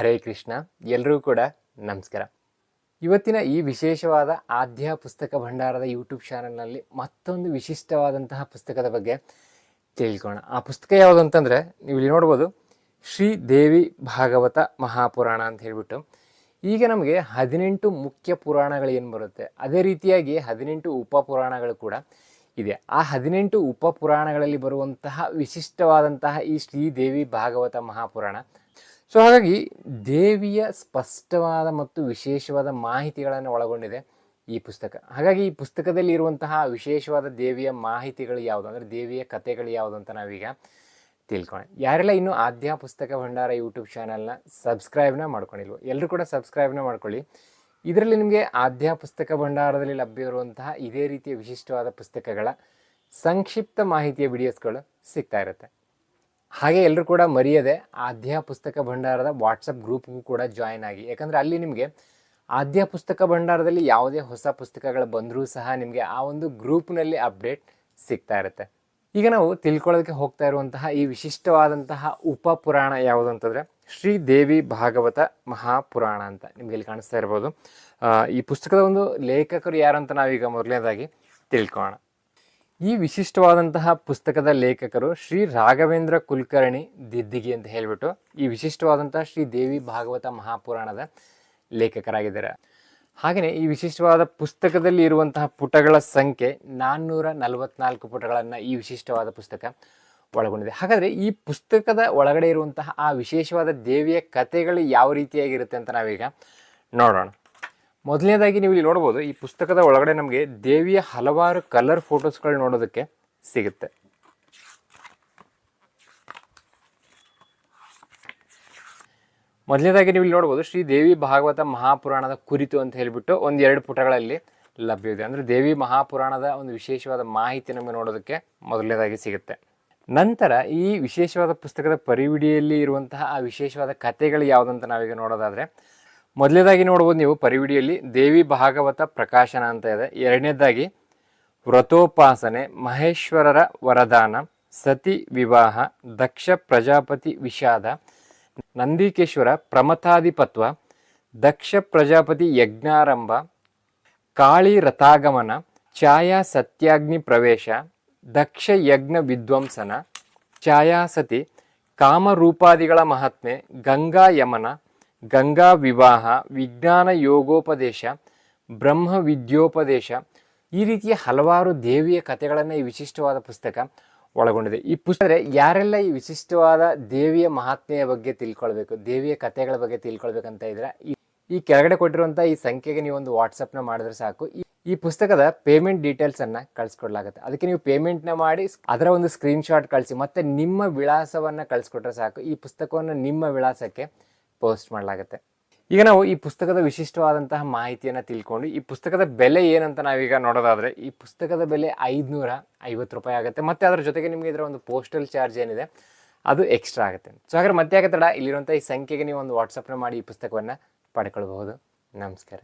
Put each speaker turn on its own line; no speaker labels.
ಹರೇ ಕೃಷ್ಣ ಎಲ್ಲರೂ ಕೂಡ ನಮಸ್ಕಾರ. ಇವತ್ತಿನ ಈ ವಿಶೇಷವಾದ ಆದ್ಯ ಪುಸ್ತಕ ಭಂಡಾರದ ಯೂಟ್ಯೂಬ್ ಚಾನಲ್ನಲ್ಲಿ ಮತ್ತೊಂದು ವಿಶಿಷ್ಟವಾದಂತಹ ಪುಸ್ತಕದ ಬಗ್ಗೆ ತಿಳ್ಕೋಣ ಆ ಪುಸ್ತಕ ಯಾವುದು ಅಂತಂದರೆ ನೀವು ಇಲ್ಲಿ ನೋಡ್ಬೋದು, ಶ್ರೀ ದೇವಿ ಭಾಗವತ ಮಹಾಪುರಾಣ ಅಂತ ಹೇಳಿಬಿಟ್ಟು. ಈಗ ನಮಗೆ ಹದಿನೆಂಟು ಮುಖ್ಯ ಪುರಾಣಗಳು ಏನು ಬರುತ್ತೆ? ಅದೇ ರೀತಿಯಾಗಿ ಹದಿನೆಂಟು ಉಪಪುರಾಣಗಳು ಕೂಡ ಇದೆ. ಆ ಹದಿನೆಂಟು ಉಪಪುರಾಣಗಳಲ್ಲಿ ಬರುವಂತಹ ವಿಶಿಷ್ಟವಾದಂತಹ ಈ ಶ್ರೀದೇವಿ ಭಾಗವತ ಮಹಾಪುರಾಣ ಸೊ ಹಾಗಾಗಿ ದೇವಿಯ ಸ್ಪಷ್ಟವಾದ ಮತ್ತು ವಿಶೇಷವಾದ ಮಾಹಿತಿಗಳನ್ನು ಒಳಗೊಂಡಿದೆ ಈ ಪುಸ್ತಕ. ಹಾಗಾಗಿ ಈ ಪುಸ್ತಕದಲ್ಲಿ ಇರುವಂತಹ ವಿಶೇಷವಾದ ದೇವಿಯ ಮಾಹಿತಿಗಳು ಯಾವುದು? ಅಂದರೆ ದೇವಿಯ ಕಥೆಗಳು ಯಾವುದು ಅಂತ ನಾವೀಗ ತಿಳ್ಕೊಳ್ಳೋಣ ಯಾರೆಲ್ಲ ಇನ್ನೂ ಆದ್ಯ ಪುಸ್ತಕ ಭಂಡಾರ ಯೂಟ್ಯೂಬ್ ಚಾನಲ್ನ ಸಬ್ಸ್ಕ್ರೈಬ್ನ ಮಾಡ್ಕೊಂಡಿಲ್ವ ಎಲ್ಲರೂ ಕೂಡ ಸಬ್ಸ್ಕ್ರೈಬ್ನ ಮಾಡ್ಕೊಳ್ಳಿ. ಇದರಲ್ಲಿ ನಿಮಗೆ ಆದ್ಯ ಪುಸ್ತಕ ಭಂಡಾರದಲ್ಲಿ ಲಭ್ಯವಿರುವಂತಹ ಇದೇ ರೀತಿಯ ವಿಶಿಷ್ಟವಾದ ಪುಸ್ತಕಗಳ ಸಂಕ್ಷಿಪ್ತ ಮಾಹಿತಿಯ ವಿಡಿಯೋಸ್ಗಳು ಸಿಗ್ತಾ ಇರುತ್ತೆ. ಹಾಗೆ ಎಲ್ಲರೂ ಕೂಡ ಮರೆಯದೆ ಆದ್ಯ ಪುಸ್ತಕ ಭಂಡಾರದ ವಾಟ್ಸಪ್ ಗ್ರೂಪ್ಗೂ ಕೂಡ ಜಾಯ್ನ್ ಆಗಿ. ಯಾಕಂದರೆ ಅಲ್ಲಿ ನಿಮಗೆ ಆದ್ಯ ಪುಸ್ತಕ ಭಂಡಾರದಲ್ಲಿ ಯಾವುದೇ ಹೊಸ ಪುಸ್ತಕಗಳು ಬಂದರೂ ಸಹ ನಿಮಗೆ ಆ ಒಂದು ಗ್ರೂಪ್ನಲ್ಲಿ ಅಪ್ಡೇಟ್ ಸಿಗ್ತಾ ಇರುತ್ತೆ. ಈಗ ನಾವು ತಿಳ್ಕೊಳ್ಳೋದಕ್ಕೆ ಹೋಗ್ತಾ ಇರುವಂತಹ ಈ ವಿಶಿಷ್ಟವಾದಂತಹ ಉಪಪುರಾಣ ಯಾವುದು ಅಂತಂದರೆ ಶ್ರೀ ದೇವಿ ಭಾಗವತ ಮಹಾಪುರಾಣ ಅಂತ ನಿಮಗೆ ಇಲ್ಲಿ ಕಾಣಿಸ್ತಾ ಇರ್ಬೋದು. ಈ ಪುಸ್ತಕದ ಒಂದು ಲೇಖಕರು ಯಾರು ಅಂತ ನಾವೀಗ ಮೊದಲನೇದಾಗಿ ತಿಳ್ಕೊಳ್ಳೋಣ. ಈ ವಿಶಿಷ್ಟವಾದಂತಹ ಪುಸ್ತಕದ ಲೇಖಕರು ಶ್ರೀ ರಾಘವೇಂದ್ರ ಕುಲಕರ್ಣಿ ದಿದ್ದಿಗೆ ಅಂತ ಹೇಳಿಬಿಟ್ಟು ಈ ವಿಶಿಷ್ಟವಾದಂತಹ ಶ್ರೀ ದೇವಿ ಭಾಗವತ ಮಹಾಪುರಾಣದ ಲೇಖಕರಾಗಿದ್ದಾರೆ. ಹಾಗೆಯೇ ಈ ವಿಶಿಷ್ಟವಾದ ಪುಸ್ತಕದಲ್ಲಿ ಇರುವಂತಹ ಪುಟಗಳ ಸಂಖ್ಯೆ ನಾನ್ನೂರ ನಲವತ್ನಾಲ್ಕು ಪುಟಗಳನ್ನು ಈ ವಿಶಿಷ್ಟವಾದ ಪುಸ್ತಕ ಒಳಗೊಂಡಿದೆ. ಹಾಗಾದರೆ ಈ ಪುಸ್ತಕದ ಒಳಗಡೆ ಇರುವಂತಹ ಆ ವಿಶೇಷವಾದ ದೇವಿಯ ಕಥೆಗಳು ಯಾವ ರೀತಿಯಾಗಿರುತ್ತೆ ಅಂತ ನಾವೀಗ ನೋಡೋಣ. ಮೊದಲನೇದಾಗಿ ನೀವು ಇಲ್ಲಿ ನೋಡ್ಬೋದು, ಈ ಪುಸ್ತಕದ ಒಳಗಡೆ ನಮಗೆ ದೇವಿಯ ಹಲವಾರು ಕಲರ್ ಫೋಟೋಸ್ಗಳು ನೋಡೋದಕ್ಕೆ ಸಿಗುತ್ತೆ. ಮೊದಲನೇದಾಗಿ ನೀವು ಇಲ್ಲಿ ನೋಡ್ಬೋದು, ಶ್ರೀ ದೇವಿ ಭಾಗವತ ಮಹಾಪುರಾಣದ ಕುರಿತು ಅಂತ ಹೇಳಿಬಿಟ್ಟು ಒಂದು ಎರಡು ಪುಟಗಳಲ್ಲಿ ಲಭ್ಯವಿದೆ ಅಂದರೆ ದೇವಿ ಮಹಾಪುರಾಣದ ಒಂದು ವಿಶೇಷವಾದ ಮಾಹಿತಿ ನಮಗೆ ನೋಡೋದಕ್ಕೆ ಮೊದಲನೇದಾಗಿ ಸಿಗುತ್ತೆ. ನಂತರ ಈ ವಿಶೇಷವಾದ ಪುಸ್ತಕದ ಪರಿವಿಡಿಯಲ್ಲಿ ಇರುವಂತಹ ಆ ವಿಶೇಷವಾದ ಕಥೆಗಳು ಯಾವುದಂತ ನಾವೀಗ ನೋಡೋದಾದರೆ ಮೊದಲನೇದಾಗಿ ನೋಡ್ಬೋದು ನೀವು ಪರಿವಿಡಿಯಲ್ಲಿ ದೇವಿ ಭಾಗವತ ಪ್ರಕಾಶನ ಅಂತ ಇದೆ. ಎರಡನೇದಾಗಿ ವ್ರತೋಪಾಸನೆ, ಮಹೇಶ್ವರರ ವರದಾನ, ಸತಿ ವಿವಾಹ, ದಕ್ಷ ಪ್ರಜಾಪತಿ ವಿಷಾದ, ನಂದಿಕೇಶ್ವರ ಪ್ರಮಥಾಧಿಪತ್ವ, ದಕ್ಷ ಪ್ರಜಾಪತಿ ಯಜ್ಞಾರಂಭ, ಕಾಳಿ ರಥಾಗಮನ, ಛಾಯಾ ಸತ್ಯಾಗ್ನಿ ಪ್ರವೇಶ, ದಕ್ಷ ಯಜ್ಞ ವಿದ್ವಂಸನ ಛಾಯಾಸತಿ ಕಾಮರೂಪಾದಿಗಳ ಮಹಾತ್ಮೆ, ಗಂಗಾ ಯಮನ ಗಂಗಾ ವಿವಾಹ, ವಿಜ್ಞಾನ ಯೋಗೋಪದೇಶ, ಬ್ರಹ್ಮ ವಿದ್ಯೋಪದೇಶ ಈ ರೀತಿಯ ಹಲವಾರು ದೇವಿಯ ಕಥೆಗಳನ್ನು ಈ ವಿಶಿಷ್ಟವಾದ ಪುಸ್ತಕ ಒಳಗೊಂಡಿದೆ. ಈ ಪುಸ್ತಕ ಯಾರೆಲ್ಲ ಈ ವಿಶಿಷ್ಟವಾದ ದೇವಿಯ ಮಹಾತ್ಮೆಯ ಬಗ್ಗೆ ತಿಳ್ಕೊಳ್ಬೇಕು, ದೇವಿಯ ಕಥೆಗಳ ಬಗ್ಗೆ ತಿಳ್ಕೊಳ್ಬೇಕಂತ ಇದ್ರೆ ಈ ಕೆಳಗಡೆ ಕೊಟ್ಟಿರುವಂಥ ಈ ಸಂಖ್ಯೆಗೆ ನೀವು ಒಂದು ವಾಟ್ಸಪ್ನ ಮಾಡಿದ್ರೆ ಸಾಕು. ಈ ಪುಸ್ತಕದ ಪೇಮೆಂಟ್ ಡೀಟೇಲ್ಸನ್ನು ಕಳಿಸ್ಕೊಡ್ಲಾಗುತ್ತೆ. ಅದಕ್ಕೆ ನೀವು ಪೇಮೆಂಟ್ನ ಮಾಡಿ ಅದರ ಒಂದು ಸ್ಕ್ರೀನ್ಶಾಟ್ ಕಳಿಸಿ, ಮತ್ತೆ ನಿಮ್ಮ ವಿಳಾಸವನ್ನ ಕಳಿಸ್ಕೊಟ್ರೆ ಸಾಕು. ಈ ಪುಸ್ತಕವನ್ನು ನಿಮ್ಮ ವಿಳಾಸಕ್ಕೆ ಪೋಸ್ಟ್ ಮಾಡಲಾಗುತ್ತೆ. ಈಗ ನಾವು ಈ ಪುಸ್ತಕದ ವಿಶಿಷ್ಟವಾದಂತಹ ಮಾಹಿತಿಯನ್ನು ತಿಳ್ಕೊಂಡು, ಈ ಪುಸ್ತಕದ ಬೆಲೆ ಏನಂತ ನಾವೀಗ ನೋಡೋದಾದರೆ, ಈ ಪುಸ್ತಕದ ಬೆಲೆ ಐದುನೂರ ಐವತ್ತು ರೂಪಾಯಿ ಆಗುತ್ತೆ. ಮತ್ತು ಅದರ ಜೊತೆಗೆ ನಿಮಗೆ ಇದರ ಒಂದು ಪೋಸ್ಟಲ್ ಚಾರ್ಜ್ ಏನಿದೆ, ಅದು ಎಕ್ಸ್ಟ್ರಾ ಆಗುತ್ತೆ. ಸೊ ಹಾಗಾದ್ರೆ ಮತ್ತೆ ಆಗತ್ತಡ ತಡ? ಇಲ್ಲಿರುವಂಥ ಈ ಸಂಖ್ಯೆಗೆ ನೀವು ಒಂದು ವಾಟ್ಸಪ್ನ ಮಾಡಿ ಈ ಪುಸ್ತಕವನ್ನು ಪಡ್ಕೊಳ್ಬಹುದು. ನಮಸ್ಕಾರ.